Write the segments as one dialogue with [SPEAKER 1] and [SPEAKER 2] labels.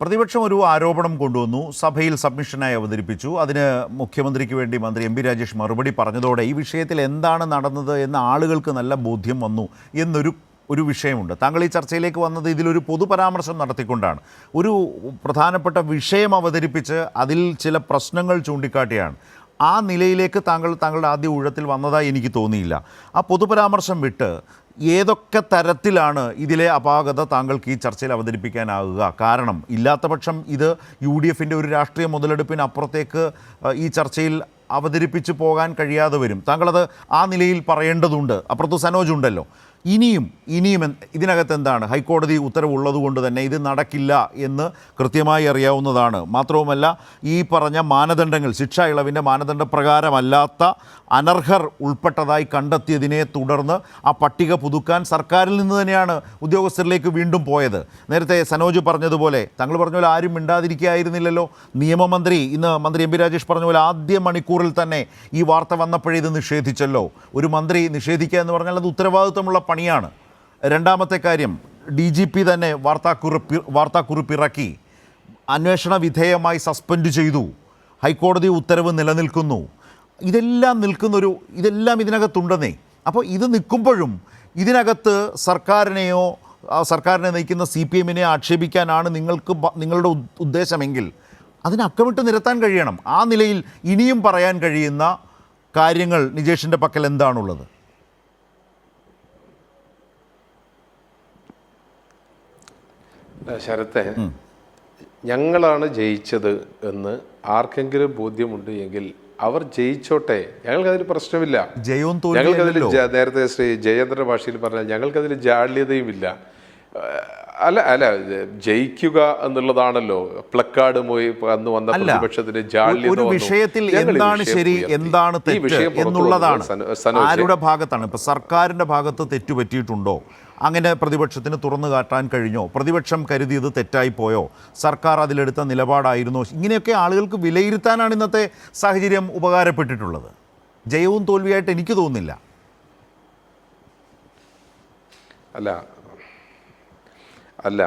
[SPEAKER 1] പ്രതിപക്ഷം ഒരു ആരോപണം കൊണ്ടുവന്നു സഭയിൽ സബ്മിഷനായി അവതരിപ്പിച്ചു അതിന് മുഖ്യമന്ത്രിക്ക് വേണ്ടി മന്ത്രി എം പി രാജേഷ് മറുപടി പറഞ്ഞതോടെ ഈ വിഷയത്തിൽ എന്താണ് നടന്നത് എന്ന് ആളുകൾക്ക് നല്ല ബോധ്യം വന്നു എന്നൊരു ഒരു വിഷയമുണ്ട് താങ്കൾ ഈ ചർച്ചയിലേക്ക് വന്നത് ഇതിലൊരു പൊതുപരാമർശം നടത്തിക്കൊണ്ടാണ് ഒരു പ്രധാനപ്പെട്ട വിഷയം അവതരിപ്പിച്ച് അതിൽ ചില പ്രശ്നങ്ങൾ ചൂണ്ടിക്കാട്ടിയാണ് ആ നിലയിലേക്ക് താങ്കൾ താങ്കളുടെ ആദ്യ ഊഴത്തിൽ വന്നതായി എനിക്ക് തോന്നിയില്ല ആ പൊതുപരാമർശം വിട്ട് ഏതൊക്കെ തരത്തിലാണ് ഇതിലെ അപാകത താങ്കൾക്ക് ഈ ചർച്ചയിൽ അവതരിപ്പിക്കാനാകുക കാരണം ഇല്ലാത്തപക്ഷം ഇത് യു ഡി എഫിൻ്റെ ഒരു രാഷ്ട്രീയ മുതലെടുപ്പിന് അപ്പുറത്തേക്ക് ഈ ചർച്ചയിൽ അവതരിപ്പിച്ച് പോകാൻ കഴിയാതെ വരും താങ്കളത് ആ നിലയിൽ പറയേണ്ടതുണ്ട് അപ്പുറത്ത് സനോജ് ഉണ്ടല്ലോ ഇനിയും ഇനിയും ഇതിനകത്ത് എന്താണ് ഹൈക്കോടതി ഉത്തരവുള്ളതുകൊണ്ട് തന്നെ ഇത് നടക്കില്ല എന്ന് കൃത്യമായി അറിയാവുന്നതാണ് മാത്രവുമല്ല ഈ പറഞ്ഞ മാനദണ്ഡങ്ങൾ ശിക്ഷാ ഇളവിൻ്റെ മാനദണ്ഡ പ്രകാരമല്ലാത്ത അനർഹർ ഉൾപ്പെട്ടതായി കണ്ടെത്തിയതിനെ തുടർന്ന് ആ പട്ടിക പുതുക്കാൻ സർക്കാരിൽ നിന്ന് തന്നെയാണ് ഉദ്യോഗസ്ഥരിലേക്ക് വീണ്ടും പോയത് നേരത്തെ സനോജ് പറഞ്ഞതുപോലെ തങ്ങൾ പറഞ്ഞ പോലെ ആരും മിണ്ടാതിരിക്കുകയായിരുന്നില്ലല്ലോ നിയമമന്ത്രി ഇന്ന് മന്ത്രി എം പി രാജേഷ് പറഞ്ഞ പോലെ ആദ്യ മണിക്കൂറിൽ തന്നെ ഈ വാർത്ത വന്നപ്പോഴേ ഇത് നിഷേധിച്ചല്ലോ ഒരു മന്ത്രി നിഷേധിക്കുക എന്ന് പറഞ്ഞാൽ അത് ഉത്തരവാദിത്വമുള്ള പണിയാണ് രണ്ടാമത്തെ കാര്യം ഡി ജി പി തന്നെ വാർത്താക്കുറിപ്പ് വാർത്താക്കുറിപ്പിറക്കി അന്വേഷണ വിധേയമായി സസ്പെൻഡ് ചെയ്തു ഹൈക്കോടതി ഉത്തരവ് നിലനിൽക്കുന്നു ഇതെല്ലാം നിൽക്കുന്നൊരു ഇതെല്ലാം ഇതിനകത്തുണ്ടെന്നേ അപ്പോൾ ഇത് നിൽക്കുമ്പോഴും ഇതിനകത്ത് സർക്കാരിനെയോ സർക്കാരിനെ നയിക്കുന്ന സി പി എമ്മിനെ ആക്ഷേപിക്കാനാണ് നിങ്ങൾക്ക് നിങ്ങളുടെ ഉദ്ദേശമെങ്കിൽ അതിനെ അക്കമിട്ട് നിരത്താൻ കഴിയണം ആ നിലയിൽ ഇനിയും പറയാൻ കഴിയുന്ന കാര്യങ്ങൾ നിജേഷിൻ്റെ പക്കൽ എന്താണുള്ളത്
[SPEAKER 2] ശരത്തെ ഞങ്ങളാണ് ജയിച്ചത് എന്ന് ആർക്കെങ്കിലും ബോധ്യമുണ്ട് എങ്കിൽ അവർ ജയിച്ചോട്ടെ ഞങ്ങൾക്കതിൽ പ്രശ്നമില്ല ഞങ്ങൾക്കതിൽ നേരത്തെ ശ്രീ ജയേന്ദ്ര ഭാഷയിൽ പറഞ്ഞാൽ ഞങ്ങൾക്കതിൽ ഇല്ല അല്ല അല്ല ജയിക്കുക എന്നുള്ളതാണല്ലോ പ്ലക്കാർഡ് പോയി അന്ന് വന്ന പ്രതിപക്ഷത്തിന്റെ ഒരു
[SPEAKER 1] വിഷയത്തിൽ എന്താണ് ശരി എന്താണ് തെറ്റ് എന്നുള്ളതാണ് ആരുടെ ഭാഗത്താണ് ഇപ്പൊ സർക്കാരിന്റെ ഭാഗത്ത് തെറ്റ് അങ്ങനെ പ്രതിപക്ഷത്തിന് തുറന്നു കാട്ടാൻ കഴിഞ്ഞോ പ്രതിപക്ഷം കരുതിയത് തെറ്റായി പോയോ സർക്കാർ അതിലെടുത്ത നിലപാടായിരുന്നോ ഇങ്ങനെയൊക്കെ ആളുകൾക്ക് വിലയിരുത്താനാണ് ഇന്നത്തെ സാഹചര്യം ഉപകാരപ്പെട്ടിട്ടുള്ളത് ജയവും തോൽവിയായിട്ട് എനിക്ക് തോന്നുന്നില്ല
[SPEAKER 2] അല്ല അല്ല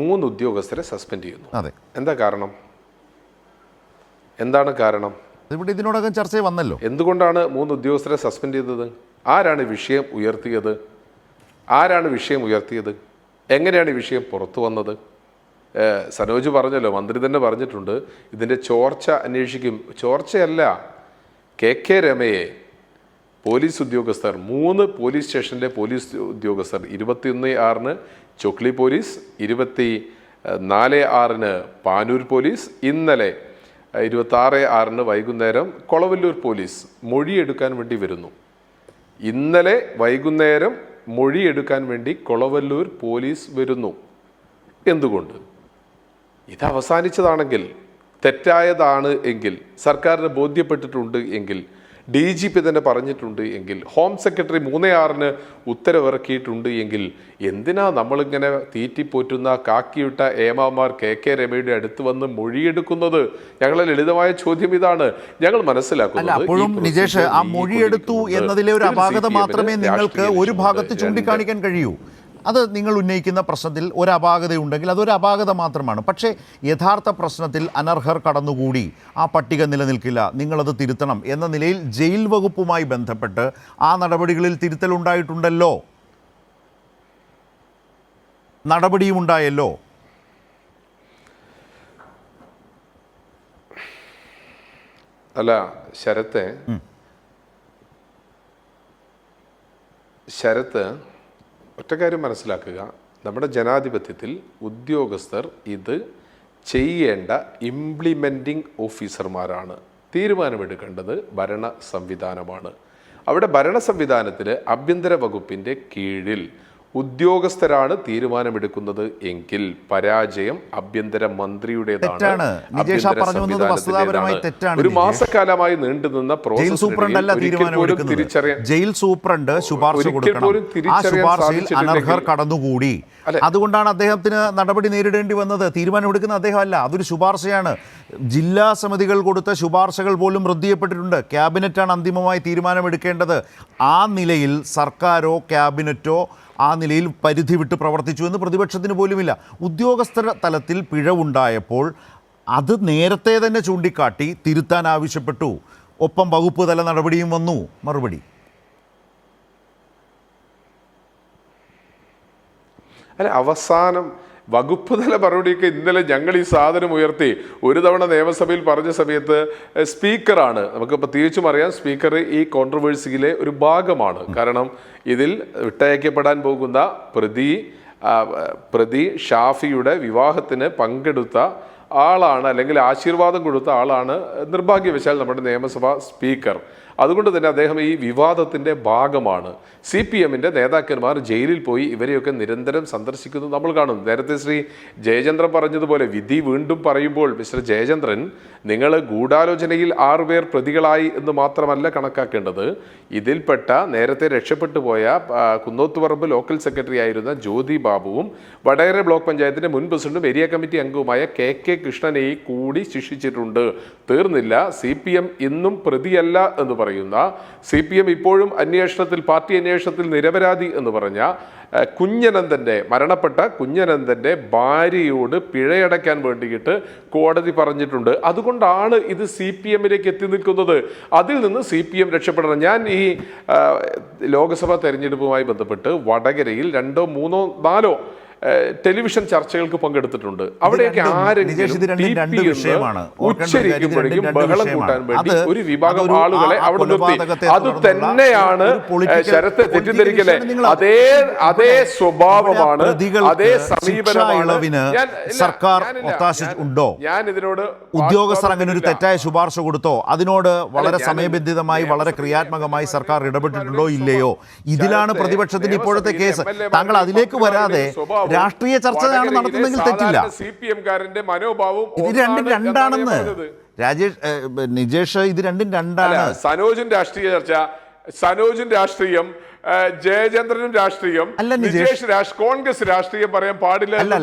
[SPEAKER 2] മൂന്ന് ഉദ്യോഗസ്ഥരെ സസ്പെൻഡ് ചെയ്യുന്നു അതെ എന്താ കാരണം എന്താണ് കാരണം
[SPEAKER 1] ഇവിടെ ഇതിനോടകം ചർച്ച വന്നല്ലോ
[SPEAKER 2] എന്തുകൊണ്ടാണ് മൂന്ന് ഉദ്യോഗസ്ഥരെ സസ്പെൻഡ് ചെയ്തത് ആരാണ് വിഷയം ഉയർത്തിയത് ആരാണ് വിഷയം ഉയർത്തിയത് എങ്ങനെയാണ് ഈ വിഷയം പുറത്തു വന്നത് സനോജ് പറഞ്ഞല്ലോ മന്ത്രി തന്നെ പറഞ്ഞിട്ടുണ്ട് ഇതിൻ്റെ ചോർച്ച അന്വേഷിക്കും ചോർച്ചയല്ല കെ കെ രമയെ പോലീസ് ഉദ്യോഗസ്ഥർ മൂന്ന് പോലീസ് സ്റ്റേഷനിലെ പോലീസ് ഉദ്യോഗസ്ഥർ ഇരുപത്തിയൊന്ന് ആറിന് ചൊക്ലി പോലീസ് ഇരുപത്തി നാല് ആറിന് പാനൂർ പോലീസ് ഇന്നലെ ആറ് ആറിന് വൈകുന്നേരം കൊളവല്ലൂർ പോലീസ് മൊഴിയെടുക്കാൻ വേണ്ടി വരുന്നു ഇന്നലെ വൈകുന്നേരം മൊഴിയെടുക്കാൻ വേണ്ടി കൊളവല്ലൂർ പോലീസ് വരുന്നു എന്തുകൊണ്ട് ഇത് അവസാനിച്ചതാണെങ്കിൽ തെറ്റായതാണ് എങ്കിൽ സർക്കാരിന് ബോധ്യപ്പെട്ടിട്ടുണ്ട് എങ്കിൽ ഡി ജി പി തന്നെ പറഞ്ഞിട്ടുണ്ട് എങ്കിൽ ഹോം സെക്രട്ടറി മൂന്നേ ആറിന് ഉത്തരവിറക്കിയിട്ടുണ്ട് എങ്കിൽ എന്തിനാ നമ്മളിങ്ങനെ തീറ്റിപ്പോറ്റുന്ന കാക്കിയിട്ട ഏമാമാർ കെ കെ രമയുടെ അടുത്ത് വന്ന് മൊഴിയെടുക്കുന്നത് ഞങ്ങളെ ലളിതമായ ചോദ്യം ഇതാണ് ഞങ്ങൾ മനസ്സിലാക്കുന്നത്
[SPEAKER 1] നിജേഷ് ആ എന്നതിലെ ഒരു മാത്രമേ നിങ്ങൾക്ക് ഒരു ഭാഗത്ത് ചൂണ്ടിക്കാണിക്കാൻ കഴിയൂ അത് നിങ്ങൾ ഉന്നയിക്കുന്ന പ്രശ്നത്തിൽ ഒരു അപാകതയുണ്ടെങ്കിൽ അതൊരു അപാകത മാത്രമാണ് പക്ഷേ യഥാർത്ഥ പ്രശ്നത്തിൽ അനർഹർ കടന്നുകൂടി ആ പട്ടിക നിലനിൽക്കില്ല നിങ്ങളത് തിരുത്തണം എന്ന നിലയിൽ ജയിൽ വകുപ്പുമായി ബന്ധപ്പെട്ട് ആ നടപടികളിൽ തിരുത്തലുണ്ടായിട്ടുണ്ടല്ലോ നടപടിയും ഉണ്ടായല്ലോ
[SPEAKER 2] അല്ല ശരത്ത് ശരത്ത് കാര്യം മനസ്സിലാക്കുക നമ്മുടെ ജനാധിപത്യത്തിൽ ഉദ്യോഗസ്ഥർ ഇത് ചെയ്യേണ്ട ഇംപ്ലിമെൻറ്റിംഗ് ഓഫീസർമാരാണ് തീരുമാനമെടുക്കേണ്ടത് ഭരണ സംവിധാനമാണ് അവിടെ ഭരണ സംവിധാനത്തിൽ ആഭ്യന്തര വകുപ്പിൻ്റെ കീഴിൽ ഉദ്യോഗസ്ഥരാണ് തീരുമാനമെടുക്കുന്നത് എങ്കിൽ പരാജയം ആഭ്യന്തര മന്ത്രിയുടേതാണ് ഒരു മാസക്കാലമായി നീണ്ടുനിന്ന പ്രോസസ്
[SPEAKER 1] ജയിൽ സൂപ്രണ്ട് ശുപാർശ അനർഹർ കടന്നുകൂടി അതുകൊണ്ടാണ് അദ്ദേഹത്തിന് നടപടി നേരിടേണ്ടി വന്നത് തീരുമാനമെടുക്കുന്ന അദ്ദേഹമല്ല അതൊരു ശുപാർശയാണ് ജില്ലാ സമിതികൾ കൊടുത്ത ശുപാർശകൾ പോലും റദ്ദിയപ്പെട്ടിട്ടുണ്ട് ക്യാബിനറ്റാണ് അന്തിമമായി തീരുമാനമെടുക്കേണ്ടത് ആ നിലയിൽ സർക്കാരോ ക്യാബിനറ്റോ ആ നിലയിൽ പരിധി വിട്ട് പ്രവർത്തിച്ചു എന്ന് പ്രതിപക്ഷത്തിന് പോലുമില്ല ഉദ്യോഗസ്ഥ തലത്തിൽ പിഴവുണ്ടായപ്പോൾ അത് നേരത്തെ തന്നെ ചൂണ്ടിക്കാട്ടി തിരുത്താൻ ആവശ്യപ്പെട്ടു ഒപ്പം വകുപ്പ് തല നടപടിയും വന്നു മറുപടി
[SPEAKER 2] അല്ല അവസാനം വകുപ്പ് തല മറുപടിയൊക്കെ ഇന്നലെ ഞങ്ങൾ ഈ സാധനം ഉയർത്തി ഒരു തവണ നിയമസഭയിൽ പറഞ്ഞ സമയത്ത് സ്പീക്കറാണ് നമുക്ക് തിരിച്ചും അറിയാം സ്പീക്കർ ഈ കോൺട്രവേഴ്സിയിലെ ഒരു ഭാഗമാണ് കാരണം ഇതിൽ വിട്ടയക്കപ്പെടാൻ പോകുന്ന പ്രതി പ്രതി ഷാഫിയുടെ വിവാഹത്തിന് പങ്കെടുത്ത ആളാണ് അല്ലെങ്കിൽ ആശീർവാദം കൊടുത്ത ആളാണ് നിർഭാഗ്യവശാൽ നമ്മുടെ നിയമസഭാ സ്പീക്കർ അതുകൊണ്ട് തന്നെ അദ്ദേഹം ഈ വിവാദത്തിൻ്റെ ഭാഗമാണ് സി പി എമ്മിൻ്റെ നേതാക്കന്മാർ ജയിലിൽ പോയി ഇവരെയൊക്കെ നിരന്തരം സന്ദർശിക്കുന്നത് നമ്മൾ കാണും നേരത്തെ ശ്രീ ജയചന്ദ്രൻ പറഞ്ഞതുപോലെ വിധി വീണ്ടും പറയുമ്പോൾ മിസ്റ്റർ ജയചന്ദ്രൻ നിങ്ങൾ ഗൂഢാലോചനയിൽ ആറുപേർ പ്രതികളായി എന്ന് മാത്രമല്ല കണക്കാക്കേണ്ടത് ഇതിൽപ്പെട്ട നേരത്തെ രക്ഷപ്പെട്ടു പോയ കുന്നോത്തുപറമ്പ് ലോക്കൽ സെക്രട്ടറി ആയിരുന്ന ജ്യോതി ബാബുവും വടകര ബ്ലോക്ക് പഞ്ചായത്തിൻ്റെ മുൻ പ്രസിഡന്റും ഏരിയ കമ്മിറ്റി അംഗവുമായ കെ കെ കൃഷ്ണനെയും കൂടി ശിക്ഷിച്ചിട്ടുണ്ട് തീർന്നില്ല സി പി എം ഇന്നും പ്രതിയല്ല എന്ന് പറയും പറയുന്ന സി പി എം ഇപ്പോഴും അന്വേഷണത്തിൽ പാർട്ടി അന്വേഷണത്തിൽ നിരപരാധി എന്ന് പറഞ്ഞ കുഞ്ഞനന്ദൻ്റെ മരണപ്പെട്ട കുഞ്ഞനന്ദൻ്റെ ഭാര്യയോട് പിഴയടയ്ക്കാൻ വേണ്ടിയിട്ട് കോടതി പറഞ്ഞിട്ടുണ്ട് അതുകൊണ്ടാണ് ഇത് സി പി എമ്മിലേക്ക് എത്തി നിൽക്കുന്നത് അതിൽ നിന്ന് സി പി എം രക്ഷപ്പെടണം ഞാൻ ഈ ലോക്സഭാ തെരഞ്ഞെടുപ്പുമായി ബന്ധപ്പെട്ട് വടകരയിൽ രണ്ടോ മൂന്നോ നാലോ ടെലിവിഷൻ ചർച്ചകൾക്ക് പങ്കെടുത്തിട്ടുണ്ട് അവിടെയൊക്കെ ആരെങ്കിലും വിഷയമാണ് ഉച്ചരിക്കുമ്പോഴേക്കും ബഹളം കൂട്ടാൻ വേണ്ടി ഒരു വിഭാഗം ആളുകളെ അവിടെ നിർത്തി അത് തന്നെയാണ് ശരത്തെ തെറ്റിദ്ധരിക്കലെ അതേ അതേ സ്വഭാവമാണ് അതേ സമീപനമാണ്
[SPEAKER 1] സർക്കാർ ഒത്താശ ഉണ്ടോ ഞാൻ ഇതിനോട് ഉദ്യോഗസ്ഥർ അങ്ങനെ ഒരു തെറ്റായ ശുപാർശ കൊടുത്തോ അതിനോട് വളരെ സമയബന്ധിതമായി വളരെ ക്രിയാത്മകമായി സർക്കാർ ഇടപെട്ടിട്ടുണ്ടോ ഇല്ലയോ ഇതിലാണ് പ്രതിപക്ഷത്തിന്റെ ഇപ്പോഴത്തെ കേസ് താങ്കൾ അതിലേക്ക് വരാതെ രാഷ്ട്രീയ ചർച്ചയാണ് നടത്തുന്നതെങ്കിൽ തെറ്റില്ല സി
[SPEAKER 2] പി എംകാരന്റെ മനോഭാവവും
[SPEAKER 1] ഇത് രണ്ടും രണ്ടാണെന്ന് രാജേഷ് നിജേഷ് ഇത് രണ്ടും രണ്ടാണ്
[SPEAKER 2] സനോജൻ രാഷ്ട്രീയ ചർച്ച സനോജൻ രാഷ്ട്രീയം ജയചന്ദ്രനും രാഷ്ട്രീയം അല്ല നിജേഷ് കോൺഗ്രസ് രാഷ്ട്രീയം പറയാൻ പാടില്ല
[SPEAKER 1] അല്ല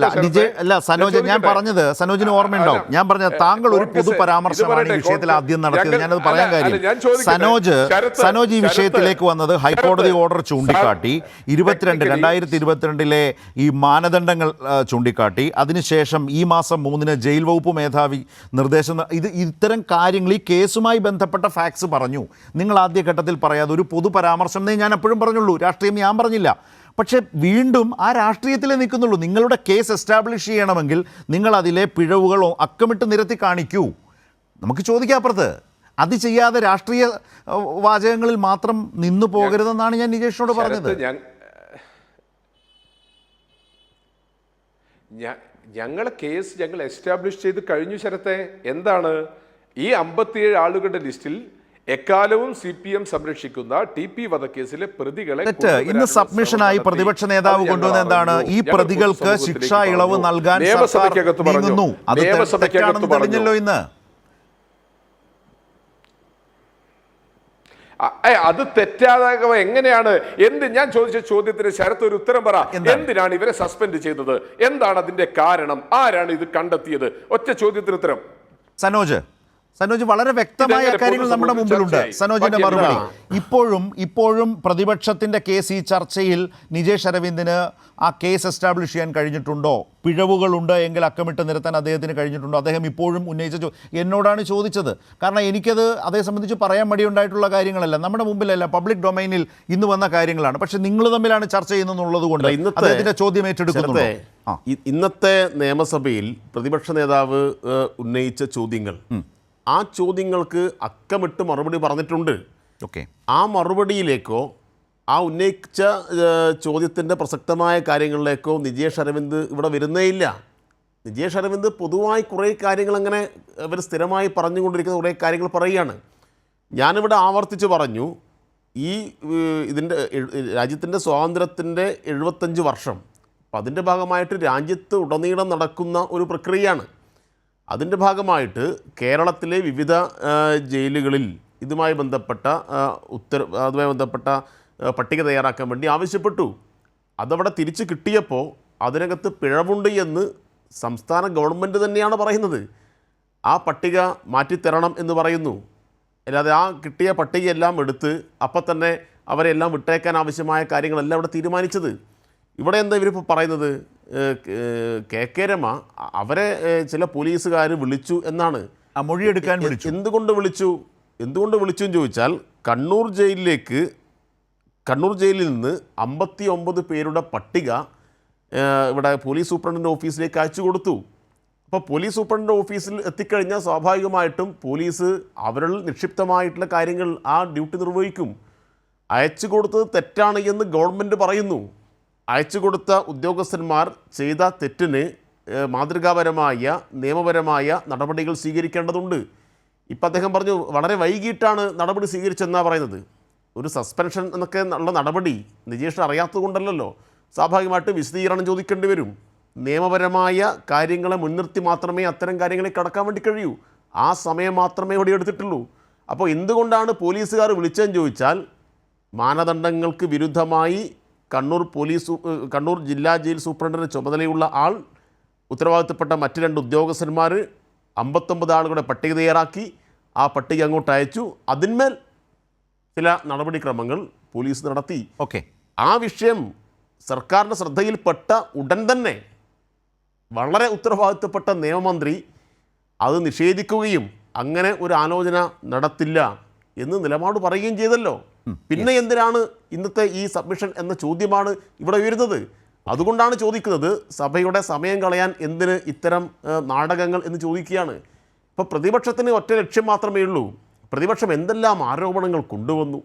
[SPEAKER 1] അല്ല സനോജ് ഞാൻ പറഞ്ഞത് സനോജിന് ഓർമ്മയുണ്ടാവും ഞാൻ പറഞ്ഞത് താങ്കൾ ഒരു പൊതു പരാമർശമാണ് ഈ വിഷയത്തിൽ ആദ്യം നടത്തിയത് ഞാനത് പറയാൻ കാര്യം സനോജ് സനോജ് ഈ വിഷയത്തിലേക്ക് വന്നത് ഹൈക്കോടതി ഓർഡർ ചൂണ്ടിക്കാട്ടി ഇരുപത്തിരണ്ട് രണ്ടായിരത്തി ഇരുപത്തിരണ്ടിലെ ഈ മാനദണ്ഡങ്ങൾ ചൂണ്ടിക്കാട്ടി അതിനുശേഷം ഈ മാസം മൂന്നിന് ജയിൽ വകുപ്പ് മേധാവി നിർദ്ദേശം ഇത് ഇത്തരം കാര്യങ്ങൾ ഈ കേസുമായി ബന്ധപ്പെട്ട ഫാക്ട്സ് പറഞ്ഞു നിങ്ങൾ ആദ്യഘട്ടത്തിൽ പറയാതെ ഒരു പൊതു പരാമർശം ഞാൻ എപ്പോഴും പറഞ്ഞുള്ളൂ രാഷ്ട്രീയം ഞാൻ പറഞ്ഞില്ല പക്ഷേ വീണ്ടും ആ രാഷ്ട്രീയത്തിലേ നിൽക്കുന്നുള്ളൂ നിങ്ങളുടെ കേസ് എസ്റ്റാബ്ലിഷ് ചെയ്യണമെങ്കിൽ നിങ്ങൾ അതിലെ പിഴവുകളോ അക്കമിട്ട് നിരത്തി കാണിക്കൂ നമുക്ക് ചോദിക്കാം അപ്പുറത്ത് അത് ചെയ്യാതെ രാഷ്ട്രീയ വാചകങ്ങളിൽ മാത്രം നിന്നു പോകരുതെന്നാണ് ഞാൻ നിജേഷിനോട് പറഞ്ഞത്
[SPEAKER 2] ഞങ്ങൾ കേസ് ഞങ്ങൾ എസ്റ്റാബ്ലിഷ് ചെയ്ത് കഴിഞ്ഞു ശരത്തെ എന്താണ് ഈ അമ്പത്തിയേഴ് ആളുകളുടെ ലിസ്റ്റിൽ എക്കാലവും സി പി എം സംരക്ഷിക്കുന്ന ടി പി വധക്കേസിലെ പ്രതികളെ
[SPEAKER 1] ഇന്ന് സബ്മിഷനായി പ്രതിപക്ഷ നേതാവ് കൊണ്ടുവന്ന എന്താണ് ഈ പ്രതികൾക്ക് ശിക്ഷ ഇളവ് നൽകാൻ
[SPEAKER 2] നിയമസഭയ്ക്കകത്ത് പറഞ്ഞു
[SPEAKER 1] നിയമസഭയ്ക്കകത്ത് പറഞ്ഞല്ലോ ഇന്ന്
[SPEAKER 2] അത് തെറ്റാതാകുക എങ്ങനെയാണ് എന്ത് ഞാൻ ചോദിച്ച ചോദ്യത്തിന് ശരത്ത് ഒരു ഉത്തരം പറ എന്തിനാണ് ഇവരെ സസ്പെൻഡ് ചെയ്തത് എന്താണ് അതിന്റെ കാരണം ആരാണ് ഇത് കണ്ടെത്തിയത് ഒറ്റ ചോദ്യത്തിന് ഉത്തരം
[SPEAKER 1] സനോജ് സനോജ് വളരെ വ്യക്തമായ കാര്യങ്ങൾ നമ്മുടെ മുമ്പിലുണ്ട് സനോജിന്റെ മറുപടി ഇപ്പോഴും ഇപ്പോഴും പ്രതിപക്ഷത്തിന്റെ കേസ് ഈ ചർച്ചയിൽ നിജേഷ് അരവിന്ദിന് ആ കേസ് എസ്റ്റാബ്ലിഷ് ചെയ്യാൻ കഴിഞ്ഞിട്ടുണ്ടോ പിഴവുകളുണ്ട് എങ്കിൽ അക്കമിട്ട് നിരത്താൻ അദ്ദേഹത്തിന് കഴിഞ്ഞിട്ടുണ്ടോ അദ്ദേഹം ഇപ്പോഴും ഉന്നയിച്ച എന്നോടാണ് ചോദിച്ചത് കാരണം എനിക്കത് അതേ സംബന്ധിച്ച് പറയാൻ മടിയുണ്ടായിട്ടുള്ള കാര്യങ്ങളല്ല നമ്മുടെ മുമ്പിലല്ല പബ്ലിക് ഡൊമൈനിൽ ഇന്ന് വന്ന കാര്യങ്ങളാണ് പക്ഷെ നിങ്ങൾ തമ്മിലാണ് ചർച്ച ചെയ്യുന്നതെന്നുള്ളത് കൊണ്ട് അദ്ദേഹത്തിന്റെ ചോദ്യം ഏറ്റെടുക്കുന്നത്
[SPEAKER 2] ഇന്നത്തെ നിയമസഭയിൽ പ്രതിപക്ഷ നേതാവ് ഉന്നയിച്ച ചോദ്യങ്ങൾ ആ ചോദ്യങ്ങൾക്ക് അക്കമിട്ട് മറുപടി പറഞ്ഞിട്ടുണ്ട് ഓക്കെ ആ മറുപടിയിലേക്കോ ആ ഉന്നയിച്ച ചോദ്യത്തിൻ്റെ പ്രസക്തമായ കാര്യങ്ങളിലേക്കോ നിജേഷ് അരവിന്ദ് ഇവിടെ വരുന്നേയില്ല നിജേഷ് അരവിന്ദ് പൊതുവായി കുറേ കാര്യങ്ങൾ അങ്ങനെ ഇവർ സ്ഥിരമായി പറഞ്ഞുകൊണ്ടിരിക്കുന്ന കുറേ കാര്യങ്ങൾ പറയുകയാണ് ഞാനിവിടെ ആവർത്തിച്ച് പറഞ്ഞു ഈ ഇതിൻ്റെ രാജ്യത്തിൻ്റെ സ്വാതന്ത്ര്യത്തിൻ്റെ എഴുപത്തഞ്ച് വർഷം അപ്പം അതിൻ്റെ ഭാഗമായിട്ട് രാജ്യത്ത് ഉടനീളം നടക്കുന്ന ഒരു പ്രക്രിയയാണ് അതിൻ്റെ ഭാഗമായിട്ട് കേരളത്തിലെ വിവിധ ജയിലുകളിൽ ഇതുമായി ബന്ധപ്പെട്ട ഉത്തര അതുമായി ബന്ധപ്പെട്ട പട്ടിക തയ്യാറാക്കാൻ വേണ്ടി ആവശ്യപ്പെട്ടു അതവിടെ തിരിച്ചു കിട്ടിയപ്പോൾ അതിനകത്ത് പിഴവുണ്ട് എന്ന് സംസ്ഥാന ഗവൺമെൻറ് തന്നെയാണ് പറയുന്നത് ആ പട്ടിക മാറ്റിത്തരണം എന്ന് പറയുന്നു അല്ലാതെ ആ കിട്ടിയ പട്ടികയെല്ലാം എടുത്ത് അപ്പം തന്നെ അവരെല്ലാം വിട്ടേക്കാൻ ആവശ്യമായ കാര്യങ്ങളെല്ലാം അവിടെ തീരുമാനിച്ചത് ഇവിടെ എന്താ ഇവരിപ്പോൾ പറയുന്നത് കെ കെ രമ അവരെ ചില പോലീസുകാർ വിളിച്ചു എന്നാണ്
[SPEAKER 1] മൊഴിയെടുക്കാൻ വിളിച്ചു
[SPEAKER 2] എന്തുകൊണ്ട് വിളിച്ചു എന്തുകൊണ്ട് വിളിച്ചു എന്ന് ചോദിച്ചാൽ കണ്ണൂർ ജയിലിലേക്ക് കണ്ണൂർ ജയിലിൽ നിന്ന് അമ്പത്തി ഒമ്പത് പേരുടെ പട്ടിക ഇവിടെ പോലീസ് സൂപ്രണ്ടിൻ്റെ ഓഫീസിലേക്ക് അയച്ചു കൊടുത്തു അപ്പോൾ പോലീസ് സൂപ്രണ്ടിൻ്റെ ഓഫീസിൽ എത്തിക്കഴിഞ്ഞാൽ സ്വാഭാവികമായിട്ടും പോലീസ് അവരിൽ നിക്ഷിപ്തമായിട്ടുള്ള കാര്യങ്ങൾ ആ ഡ്യൂട്ടി നിർവഹിക്കും അയച്ചു കൊടുത്തത് തെറ്റാണ് എന്ന് ഗവൺമെൻറ് പറയുന്നു അയച്ചു കൊടുത്ത ഉദ്യോഗസ്ഥന്മാർ ചെയ്ത തെറ്റിന് മാതൃകാപരമായ നിയമപരമായ നടപടികൾ സ്വീകരിക്കേണ്ടതുണ്ട് ഇപ്പം അദ്ദേഹം പറഞ്ഞു വളരെ വൈകിട്ടാണ് നടപടി സ്വീകരിച്ചെന്നാണ് പറയുന്നത് ഒരു സസ്പെൻഷൻ എന്നൊക്കെ ഉള്ള നടപടി നിജേഷ് അറിയാത്തതുകൊണ്ടല്ലോ സ്വാഭാവികമായിട്ട് വിശദീകരണം ചോദിക്കേണ്ടി വരും നിയമപരമായ കാര്യങ്ങളെ മുൻനിർത്തി മാത്രമേ അത്തരം കാര്യങ്ങളെ കടക്കാൻ വേണ്ടി കഴിയൂ ആ സമയം മാത്രമേ ഇവിടെ എടുത്തിട്ടുള്ളൂ അപ്പോൾ എന്തുകൊണ്ടാണ് പോലീസുകാർ വിളിച്ചതെന്ന് ചോദിച്ചാൽ മാനദണ്ഡങ്ങൾക്ക് വിരുദ്ധമായി കണ്ണൂർ പോലീസ് കണ്ണൂർ ജില്ലാ ജയിൽ സൂപ്രണ്ടിന് ചുമതലയുള്ള ആൾ ഉത്തരവാദിത്തപ്പെട്ട മറ്റ് രണ്ട് ഉദ്യോഗസ്ഥന്മാർ അമ്പത്തൊമ്പത് ആളുകളുടെ പട്ടിക തയ്യാറാക്കി ആ പട്ടിക അങ്ങോട്ട് അയച്ചു അതിന്മേൽ ചില നടപടിക്രമങ്ങൾ പോലീസ് നടത്തി ഓക്കെ ആ വിഷയം സർക്കാരിൻ്റെ ശ്രദ്ധയിൽപ്പെട്ട ഉടൻ തന്നെ വളരെ ഉത്തരവാദിത്തപ്പെട്ട നിയമമന്ത്രി അത് നിഷേധിക്കുകയും അങ്ങനെ ഒരു ആലോചന നടത്തില്ല എന്ന് നിലപാട് പറയുകയും ചെയ്തല്ലോ പിന്നെ എന്തിനാണ് ഇന്നത്തെ ഈ സബ്മിഷൻ എന്ന ചോദ്യമാണ് ഇവിടെ ഉയരുന്നത് അതുകൊണ്ടാണ് ചോദിക്കുന്നത് സഭയുടെ സമയം കളയാൻ എന്തിന് ഇത്തരം നാടകങ്ങൾ എന്ന് ചോദിക്കുകയാണ് ഇപ്പോൾ പ്രതിപക്ഷത്തിന് ഒറ്റ ലക്ഷ്യം മാത്രമേ ഉള്ളൂ പ്രതിപക്ഷം എന്തെല്ലാം ആരോപണങ്ങൾ കൊണ്ടുവന്നു